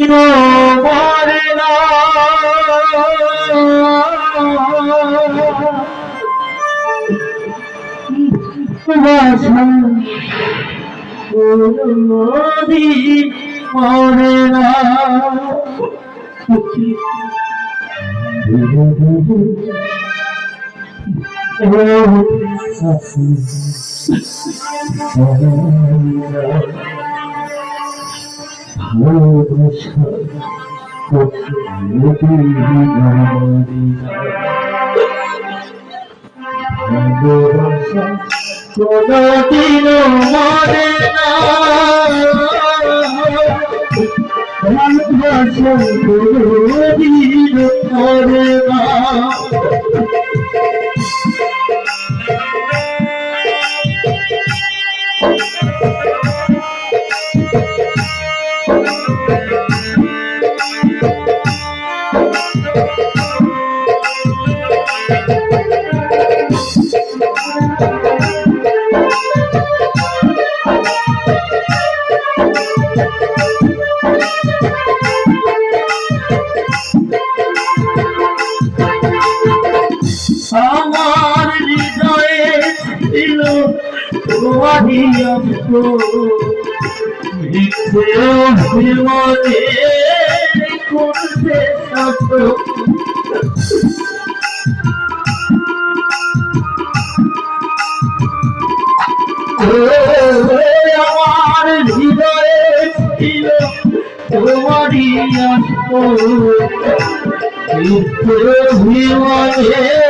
মরে না বাসা নদী মরে না ভালোবাসা ভালোবাসা কোনদিন মরে না ভালোবাসা কোনদিন মরে আমার হৃদয়ে ছিল তোমারই অঙ্ক অভিমানে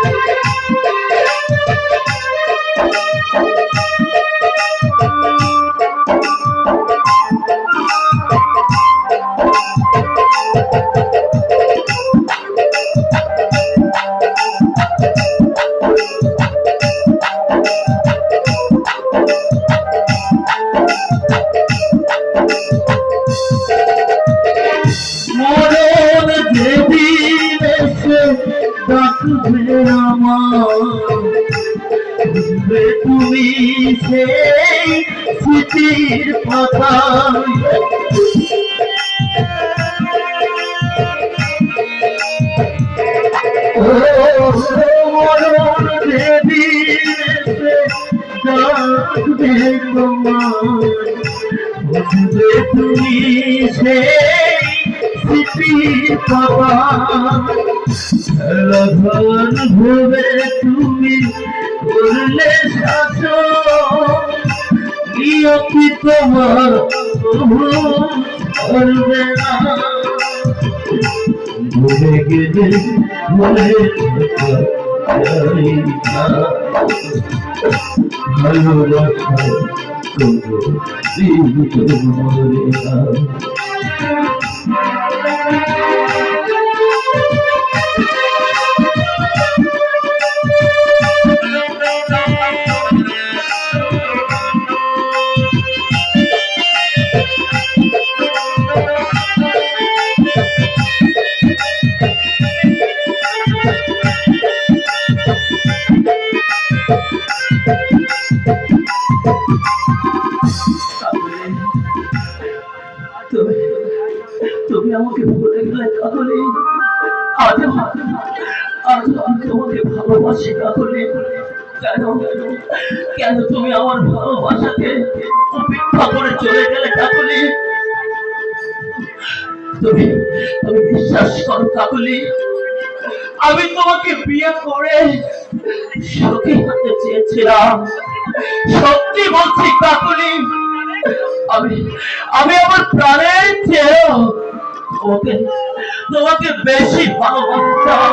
সে কথা তুমি সেই স্মৃতির কথা। তুমি সেই স্মৃতির লঘন ভবে তুমি করলে শাসন। তোমার করবে না? ভুলে গেলে মনে ভালোবাসা কোনো দিন মরে না। আমি তোমাকে তুমি বিশ্বাস করো কাকুলি আমি তোমাকে বিয়ে করে সখী হতে চেয়েছিলাম। সত্যি বলছি কাকুলি, আমি আমি আমার প্রাণের চেয়েও তোমাকে তোমাকে বেশি ভালোবাসতাম।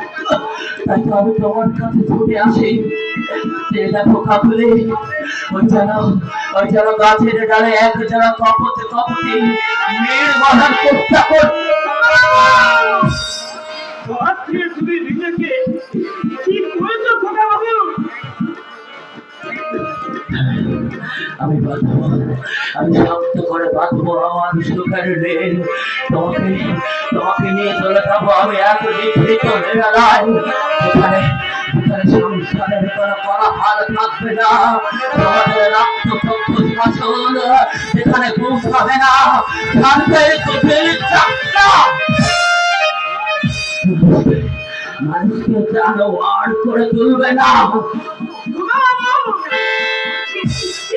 তাই আমি তোমার কাছে ছুটে আসি। যে দেখো কাকুরে ওই যেন ওই যেন গাছের ডালে এক যেন কপতে কপতে মেয়ের বাঁধার চেষ্টা করছে তুমি নিজেকে আমি বাঁধবো। আমি শক্ত করে বাঁধবো আমার সুখের রেল তোমাকে তোমাকে নিয়ে চলে যাব আমি এক নিভৃত মেঘালয় এখানে এখানে মানুষকে জানোয়ার করে তুলবে না।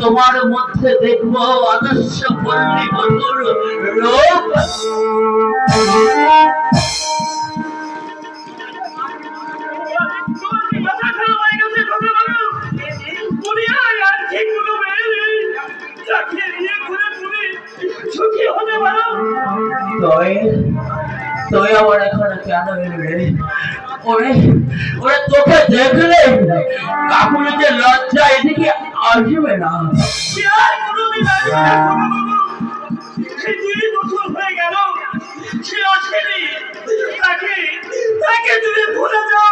তোমার মধ্যে দেখব আদর্শ পল্লী বন্ধুর রূপ। এখানে তোকে দেখলে কাকুরে যে লজ্জা এদিকে না আর আসবে না এই দুই বছর হয়ে গেল। সে আসেনি তাকে তাকে তুমি ভুলে যাও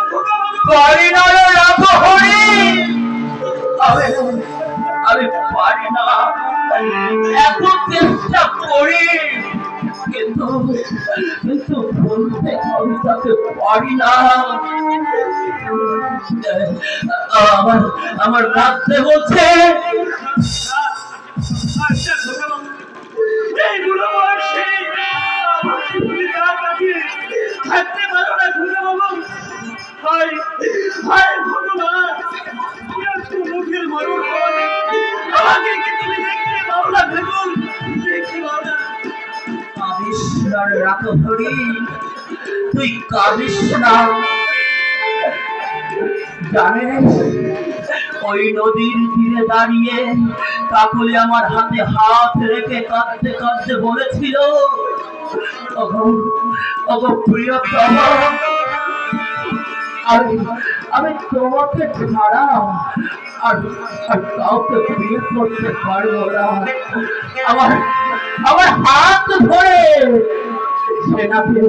পারি না। রে রাখো হরি। আমি আমি পারি না। এত চেষ্টা করি। কিন্তু কিন্তু বলতে আমি তাকে পারি না। আমার আমার বয়সে আমাকে তুমি না রাখি থাকতে পারো না খোকা বাবু। ভগবান তুমি মুখের মরণ আমাকে কি তুমি দেখতে পাও না ভেবুল দেখতে পাও না। তুই কাঁদিস না জানিস ওই নদীর তীরে দাঁড়িয়ে আমার হাতে হাত রেখে কাঁদতে কাঁদতে বলেছিল আমি তোমাকে ছাড়া আর কাউকে বিয়ে করতে পারব না। আমার আমার হাত ধরে সেনাকে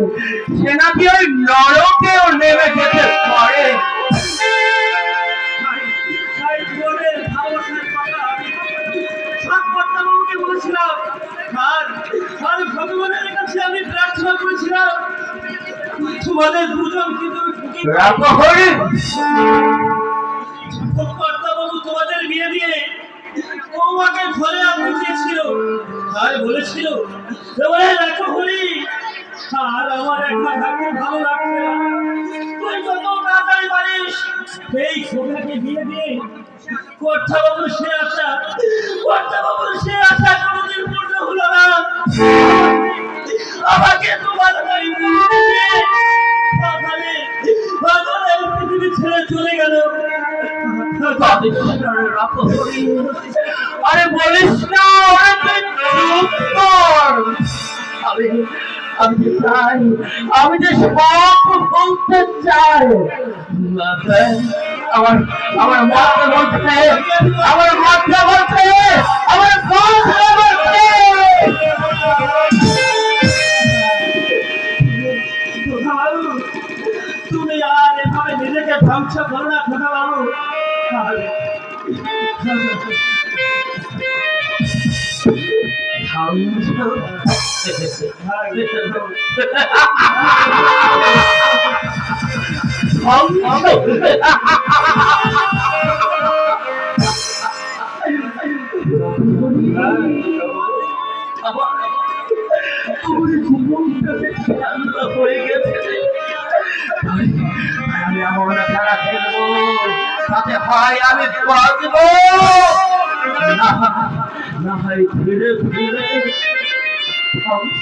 সেনাকে ওই নরকেও নেমে আর ভগবানের কাছে আমি প্রার্থনা করেছিলাম তোমাদের দুজনকে তুমি। কর্তাবাবু তোমাদের বিয়ে দিয়ে বৌমাকে ঘরে আনতে চেয়েছিল আর বলেছিল তোমার রাখো হরি আর আমার একা থাকতে ভালো লাগছে না তুই যত তাড়াতাড়ি পারিস এই শোভাকে বিয়ে দিয়ে কর্তাবাবুর সে আশা কর্তাবাবুর সে আশা আমাকে তোমার ছেড়ে চলে গেল। আরে বলিস না আমি আমি চাই, আমি যে সব বলতে চাই। আমার আমার মাথা বলছে, আমার মাথা বলছে, আমার মাথা বলছে। আমার আমার জীবনটা ঠান্ডা হয়ে গেছে আমি তাতে হয় আমি বাঁচবো। না হয় ধীরে ধীরে ধ্বংস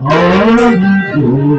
어디로